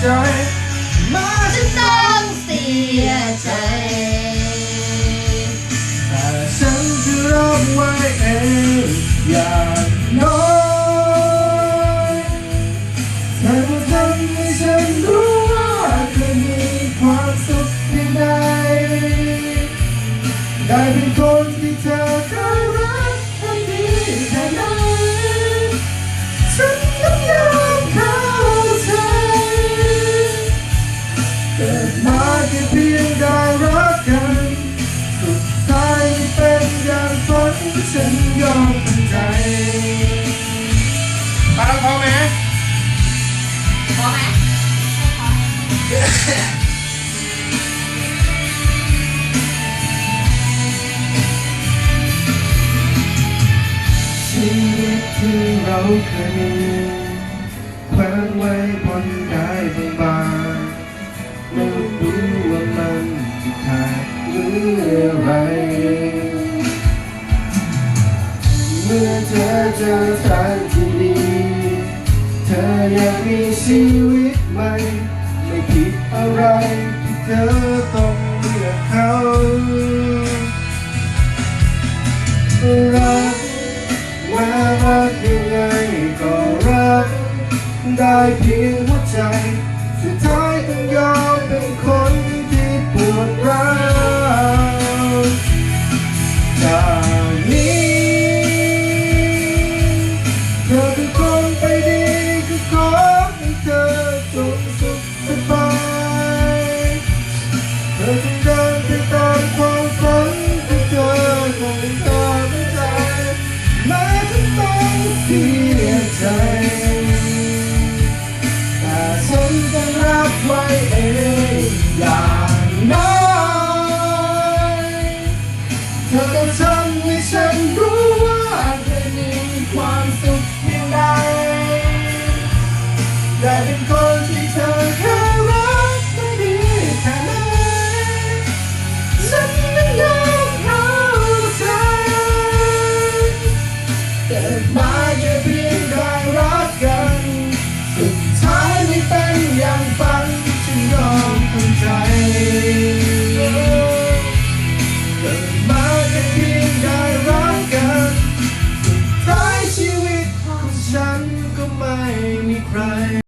die ยอมทำใจตาพอไหม พอไหม ชีวิตที่เราเคยมีแขวนไว้บน เมื่อเธอเจอแฟนที่ดี เธออยากมีชีวิตใหม่ ไม่ผิดอะไรที่เธอต้องเลือกเขารักแม้รักยังไงก็รัก ได้เพียงหัวใจ เราจงเดินไปตามความฝันที่เธอคงตามใจแม้จะต้องเสียใจ